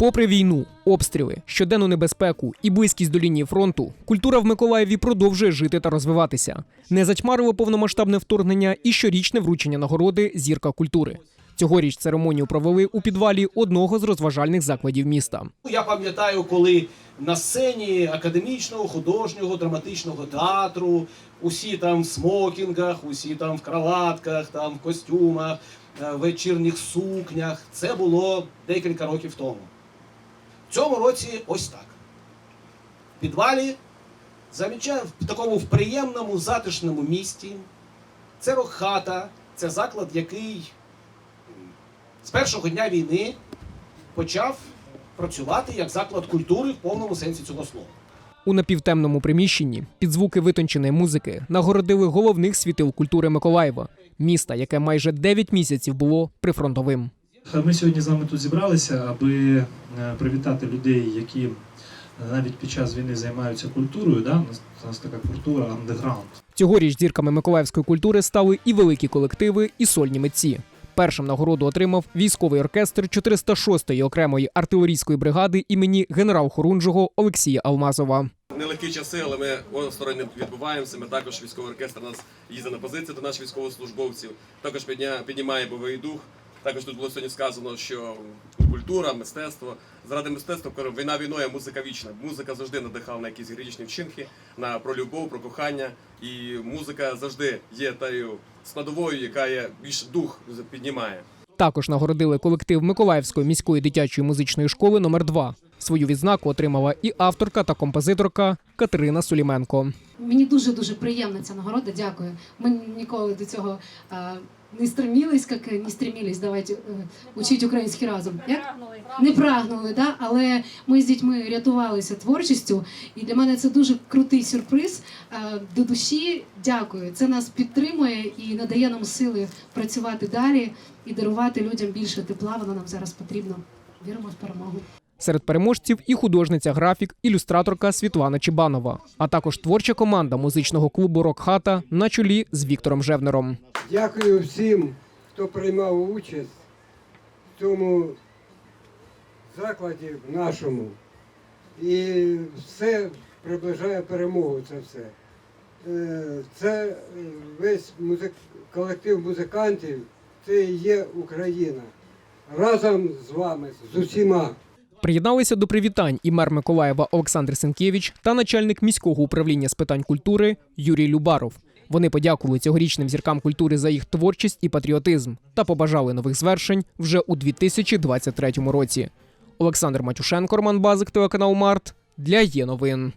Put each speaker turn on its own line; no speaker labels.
Попри війну, обстріли, щоденну небезпеку і близькість до лінії фронту, культура в Миколаєві продовжує жити та розвиватися. Не затьмарило повномасштабне вторгнення і щорічне вручення нагороди Зірка культури. Цьогоріч церемонію провели у підвалі одного з розважальних закладів міста.
Я пам'ятаю, коли на сцені академічного художнього драматичного театру усі там в смокінгах, усі там в кроватках, там в костюмах, е, в вечірніх сукнях. Це було декілька років тому. Цьому році ось так. В підвалі замічаю в такому в приємному затишному місті. Це рок-хата, це заклад, який з першого дня війни почав працювати як заклад культури в повному сенсі цього слова.
У напівтемному приміщенні під звуки витонченої музики нагородили головних світил культури Миколаєва, міста, яке майже 9 місяців було прифронтовим.
Ми сьогодні з вами тут зібралися, аби е, привітати людей, які е, навіть під час війни займаються культурою. Да? У нас- така культура андеграунд.
Цьогоріч зірками миколаївської культури стали і великі колективи, і сольні митці. Першим нагороду отримав військовий оркестр 406-ї окремої артилерійської бригади імені генерал-хорунжого Олексія Алмазова.
Нелегкі часи, але ми осторонь відбуваємося. Ми також військовий оркестр нас їздить на позиції до наших військовослужбовців. Також підня- піднімає бойовий дух. Також тут було сьогодні сказано, що культура, мистецтво заради мистецтва кажу, війна війною, музика вічна. Музика завжди надихала на якісь героїчні вчинки, на про любов, про кохання. І музика завжди є тою складовою, яка є більш дух піднімає.
Також нагородили колектив Миколаївської міської дитячої музичної школи номер 2 Свою відзнаку отримала і авторка та композиторка Катерина Суліменко.
Мені дуже дуже приємна ця нагорода. Дякую. Ми ніколи до цього а, не стремились, як не стремились, давайте е, учити український разом. Як? Не прагнули, да? але ми з дітьми рятувалися творчістю, і для мене це дуже крутий сюрприз. А, До душі дякую. Це нас підтримує і надає нам сили працювати далі і дарувати людям більше тепла. Воно нам зараз потрібно. Віримо в перемогу.
Серед переможців і художниця графік, ілюстраторка Світлана Чебанова, а також творча команда музичного клубу Рок-хата на чолі з Віктором Жевнером.
Дякую всім, хто приймав участь в цьому закладі нашому. І все приближає перемогу. Це все. Е, Це е, весь музик... колектив музикантів, це є Україна. Разом з вами, з усіма.
Приєдналися до привітань і мер Миколаєва Олександр Сенкевич та начальник міського управління з питань культури Юрій Любаров. Вони подякували цьогорічним зіркам культури за їх творчість і патріотизм та побажали нових звершень вже у 2023 році. Олександр Матюшенко, Роман Базик, телеканал Март для є новин.